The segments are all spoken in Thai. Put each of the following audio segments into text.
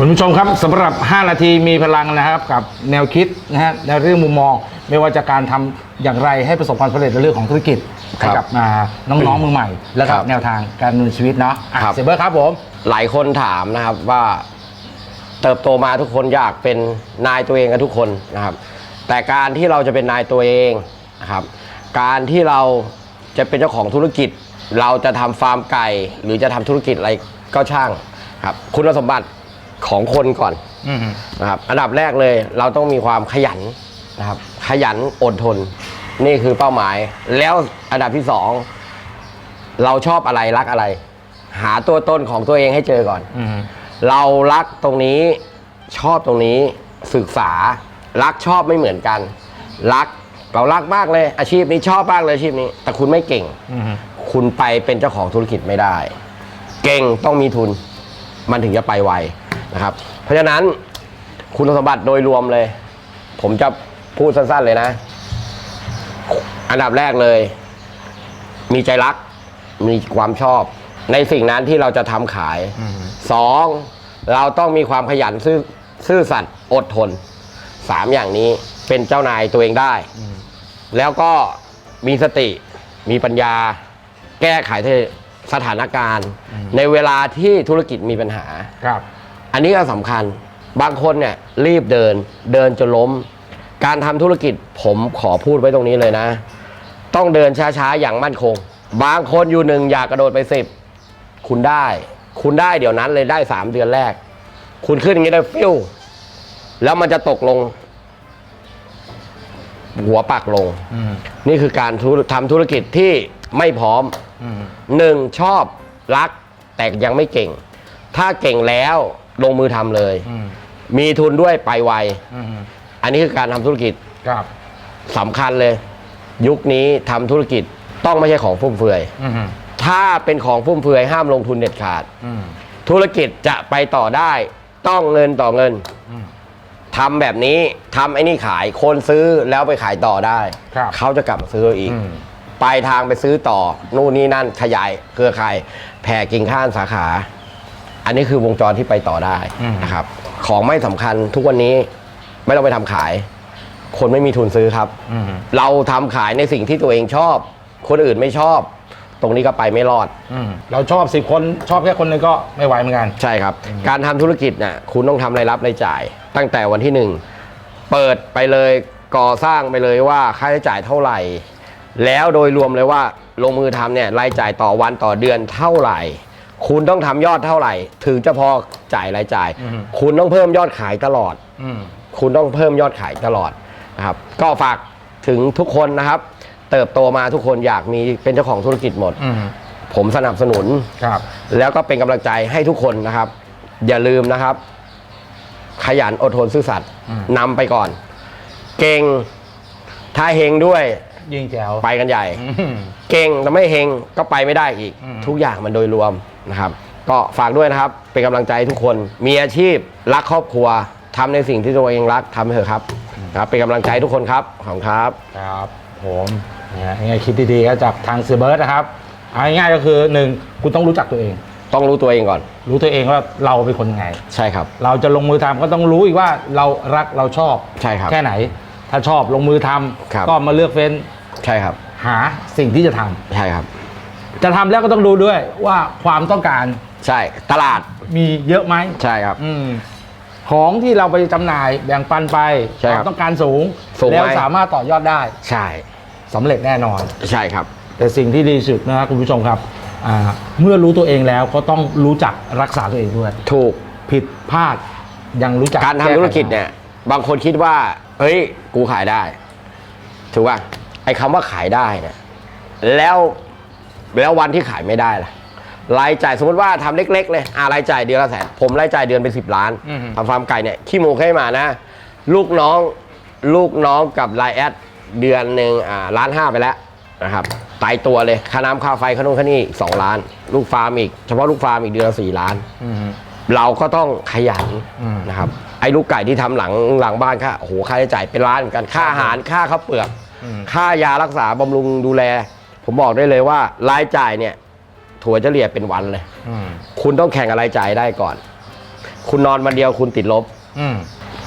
คุณผู้ชมครับสำหรับ 5 นาทีมีพลังนะครับ กับแนวคิดนะฮะในเรื่องมุมมอง ไม่ว่าจะการทำอย่างไรให้ประสบความสำเร็จในเรื่องของธุรกิจครัให้บกับอ่าน้องๆมือใหม่ และครักับบแนวทางการดำเนินชีวิตเนาะอะครับ เซเบอร์ครับผม หลายคนถามนะครับว่าเติบโตมาทุกคนอยากเป็นนายตัวเองกันทุกคนนะครับ แต่การที่เราจะเป็นนายตัวเองนะครับ การที่เราจะเป็นเจ้าของธุรกิจ เราจะทำฟาร์มไก่ หรือจะทำธุรกิจอะไรก็ช่างครับ คุณสมบัติ ของคนก่อนอืมนะครับอันดับแรกเลยเราต้องมีความขยันนะครับ ขยันอดทน นี่คือเป้าหมาย แล้วอันดับที่สองเราชอบอะไรรักอะไร หาตัวตนของตัวเองให้เจอก่อน อืมเรารักตรงนี้ชอบตรงนี้ศึกษา รักชอบไม่เหมือนกัน รักเรารักมากเลย อาชีพนี้ชอบมากเลยอาชีพนี้ แต่คุณไม่เก่ง อืมคุณไปเป็นเจ้าของธุรกิจไม่ได้ เก่งต้องมีทุน มันถึงจะไปไว นะครับ เพราะฉะนั้นคุณสมบัติโดยรวมเลย ผมจะพูดสั้นๆเลยนะ อันดับแรกเลย มีใจรัก มีความชอบ ในสิ่งนั้นที่เราจะทำขายอืมสองเราต้องมีความขยันซื่อซื่อสัตย์อดทนสามอย่างนี้เป็นเจ้านายตัวเองได้ แล้วก็มีสติมีปัญญา แก้ไขสถานการณ์ ในเวลาที่ธุรกิจมีปัญหาครับ อันนี้ก็สำคัญบางคนเนี่ยรีบเดินเดินจนล้ม การทำธุรกิจผมขอพูดไว้ตรงนี้เลยนะ ต้องเดินช้าๆ อย่างมั่นคง บางคนอยู่หนึ่งอยากกระโดดไปสิบคุณได้ คุณได้เดี๋ยวนั้นเลยได้สามเดือนแรก คุณขึ้นอย่างนี้ได้ฟิวแล้วมันจะตกลง หัวปักลงอืมนี่คือการธุรทำธุรกิจที่ไม่พร้อมอืมหนึ่งชอบรักแต่ยังไม่เก่ง ถ้าเก่งแล้ว ลงมือทำเลย อืมมีทุนด้วยไปไวอืมอันนี้คือการทำธุรกิจครับสำคัญเลย ยุคนี้ทำธุรกิจต้องไม่ใช่ของฟุ่มเฟือยอืมถ้าเป็นของฟุ่มเฟือยห้ามลงทุนเด็ดขาด อืมธุรกิจจะไปต่อได้ต้องเงินต่อเงินอืม ทำแบบนี้ทำไอ้นี่ขายคนซื้อแล้วไปขายต่อได้ ครับเขาจะกลับมาซื้ออีก อืม ปลายทางไปซื้อต่อ นู่นนี่นั่นขยายเครือข่ายแผ่กิ่งข้านสาขา อันนี้คือวงจรที่ไปต่อได้อืมนะครับ ของไม่สำคัญทุกวันนี้ไม่ต้องไปทำขาย คนไม่มีทุนซื้อครับอืมเราทำขายในสิ่งที่ตัวเองชอบ คนอื่นไม่ชอบ ตรงนี้ก็ไปไม่รอดอืมเราชอบสิบคนชอบแค่คนหนึงก็ไม่ไหวเหมือนกันใช่ครับ การทำธุรกิจน่ะคุณต้องทำรายรับรายจ่าย ตั้งแต่วันที่หนึ่งเปิดไปเลยก่อสร้างไปเลยว่าค่าใช้จ่ายเท่าไหร่ แล้วโดยรวมเลยว่าลงมือทำเนี่ยรายจ่ายต่อวันต่อเดือนเท่าไหร่ คุณต้องทำยอดเท่าไหร่ ถึงจะพอจ่ายรายจ่าย อืมคุณต้องเพิ่มยอดขายตลอด อืม คุณต้องเพิ่มยอดขายตลอดนะครับ ก็ฝากถึงทุกคนนะครับ เติบโตมาทุกคนอยากมีเป็นเจ้าของธุรกิจหมด อืม ผมสนับสนุน ครับ แล้วก็เป็นกำลังใจให้ทุกคนนะครับ อย่าลืมนะครับ ขยันอดทนซื่อสัตย์อืม นำไปก่อน เก่งถ้าเฮงด้วย ยิงแจ๋ว ไปกันใหญ่อืมเก่งแต่ไม่เฮงก็ไปไม่ได้อีก อืม ทุกอย่างมันโดยรวมนะครับ ก็ฝากด้วยนะครับ เป็นกำลังใจให้ทุกคน มีอาชีพรักครอบครัวทำในสิ่งที่ตัวเองรักทำไปเถอะครับครับ เป็นกำลังใจให้ทุกคนครับขอบคุณครับ ครับผมเนี่ยยังไงคิดดีๆก็จากทางเซเบิร์ดนะครับเอาง่ายๆก็คือหนึ่งคุณต้องรู้จักตัวเอง ต้องรู้ตัวเองก่อนรู้ตัวเองว่าเราเป็นคนยังไง ใช่ครับ เราจะลงมือทำก็ต้องรู้อีกว่าเรารักเราชอบใช่ครับแค่ไหน ถ้าชอบลงมือทำครับก็มาเลือกเฟ้นใช่ครับ หาสิ่งที่จะทำใช่ครับ จะทำแล้วก็ต้องดูด้วยว่าความต้องการใช่ตลาดมีเยอะไหมใช่ครับ อืมของที่เราไปจำหน่ายแบ่งปันไปใช่คครัวาบมต้องการสูง สูงไหม แล้วสามารถต่อยอดได้ใช่สำเร็จแน่นอน ใช่ครับ แต่สิ่งที่ดีที่สุดนะครับคุณผู้ชมครับอ่าเมื่อรู้ตัวเองแล้วก็ต้องรู้จักรักษาตัวเองด้วย ถูก ผิดพลาดยังรู้จักการทำแไขธุรกิจเนี่ย บางคนคิดว่า เฮ้ย กูขายได้ ถูกป่ะไอ้คำว่าขายได้เนี่ยแล้วแล้ววันที่ขายไม่ได้ล่ะรายจ่ายสมมติว่าทำเล็ก ๆ เลยอ่ารายจ่ายเดือนละแสนผมรายจ่ายเดือนเป็นสิบล้านอืมทำฟาร์มไก่เนี่ยขี้หมูให้มานะ ลูกน้องลูกน้องกับไลน์แอดเดือนหนึ่งอ่าล้านห้าไปแล้วนะครับตายตัวเลยค่าน้ำค่าไฟค่านู่นค่านี่อีกสองล้าน ลูกฟาร์มอีก เฉพาะลูกฟาร์มอีกเดือนละสี่ล้านอืมเราก็ต้องขยันอืมนะครับไอ้ลูกไก่ที่ทำหลังหลังบ้านค่าโอ้โหค่าใช้จ่ายเป็นล้านเหมือนกันค่าอาหารค่าข้าวเปลือกอืม ค่ายารักษาบำรุงดูแล ผมบอกได้เลยว่ารายจ่ายเนี่ย ถั่วเฉลี่ยเป็นวันเลยอืมคุณต้องแข่งกับรายจ่ายได้ก่อน คุณนอนวันเดียวคุณติดลบอืม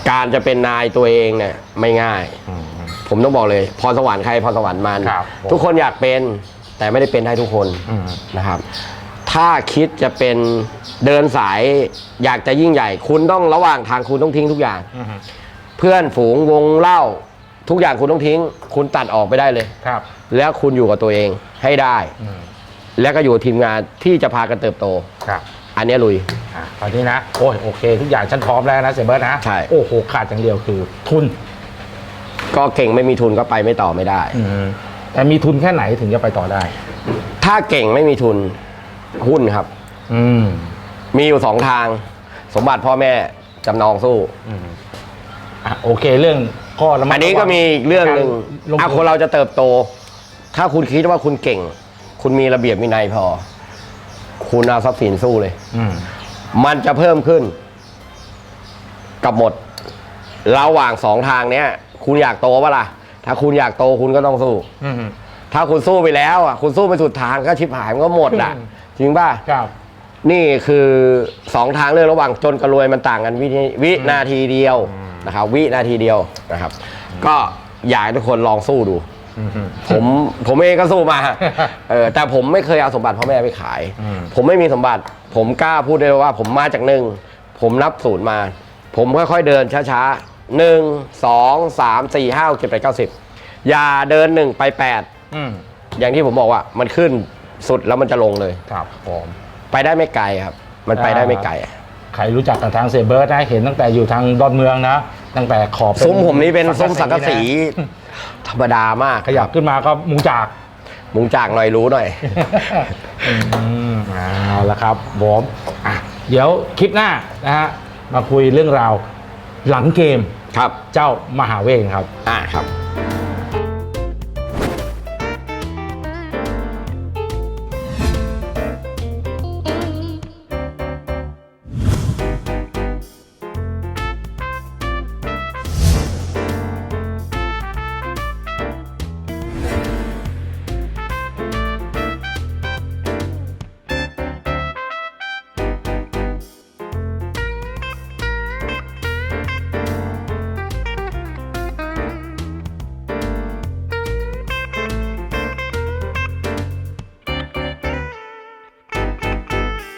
การจะเป็นนายตัวเองเนี่ยไม่ง่ายอืมผมต้องบอกเลยพรสวรรค์ใครพรสวรรค์มันครับผมทุกคนอยากเป็นแต่ไม่ได้เป็นได้ทุกคนอืมนะครับ ถ้าคิดจะเป็นเดินสายอยากจะยิ่งใหญ่ คุณต้องระหว่างทางคุณต้องทิ้งทุกอย่างอืมเพื่อนฝูงวงเล่า ทุกอย่างคุณต้องทิ้ง คุณตัดออกไปได้เลย ครับ แล้วคุณอยู่กับตัวเองให้ได้ อืมแล้วก็อยู่กับทีมงานที่จะพากันเติบโต ครับอันเนี้ยลุย อะตอนนี้นะ โอ้ยโอเค ทุกอย่างฉันพร้อมแล้วนะเสียเบิร์ตนะใช่ โอ้โหขาดอย่างเดียวคือ ทุน ก็เก่งไม่มีทุนก็ไปไม่ต่อไม่ได้ อืมแต่มีทุนแค่ไหนถึงจะไปต่อได้ ถ้าเก่งไม่มีทุนหุ้นครับ อืม มีอยู่สองทาง สมบัติพ่อแม่จำนองสู้อืมอะโอเคเรื่องข้อระมัดอันนี้ก็มีอีกเรื่องหนึ่งลงอะทุคนนเราจะเติบโต ถ้าคุณคิดว่าคุณเก่ง คุณมีระเบียบวินัยพอ คุณเอาทรัพย์สินสู้เลย อืมมันจะเพิ่มขึ้น กับหมด ระหว่างสองทางเนี้ย คุณอยากโตปะล่ะ ถ้าคุณอยากโตคุณก็ต้องสู้ อืม ถ้าคุณสู้ไปแล้วอะคุณสู้ไปสุดทางก็ชิบหายมันก็หมดอะ อืม จริงป่ะ ครับ นี่คือสองทางเลือกระหว่างจนกับรวยมันต่างกันวินาวินาทีเดียว อืม นะครับวินาทีเดียวนะครับ ก็อยากให้ทุกคนลองสู้ดูอืมผมผมเองก็สู้มาเออแต่ผมไม่เคยเอาสมบัติพ่อแม่ไปขาย อืม ผมไม่มีสมบัติ ผมกล้าพูดได้เลยว่า ผมมาจากหนึ่งผมนับศูนย์มา ผมค่อยๆเดินช้าๆหนึ่งสองสามสี่ห้าหกเจ็ดแปดเก้าสิบอย่าเดินหนึ่งไปแปดอืมอย่างที่ผมบอกว่ามันขึ้นสุดแล้วมันจะลงเลย ครับผม ไปได้ไม่ไกลครับ มันไปได้ไม่ไกล ใครรู้จักกับทางเสียเบิร์ตนะเห็นตั้งแต่อยู่ทางดอนเมืองนะ ตั้งแต่ขอบเป็ซุ้มผมนี่เป็นซุ้มสังกะสีนะธรรมดามาก ขยับขึ้นมาก็มุงจาก มุงจากหน่อยรู้หน่อยอืมเอาละครับผมอะเดี๋ยวคลิปหน้านะฮะมาคุยเรื่องราวหลังเกมครับ เจ้ามหาเวงครับอ่าครับ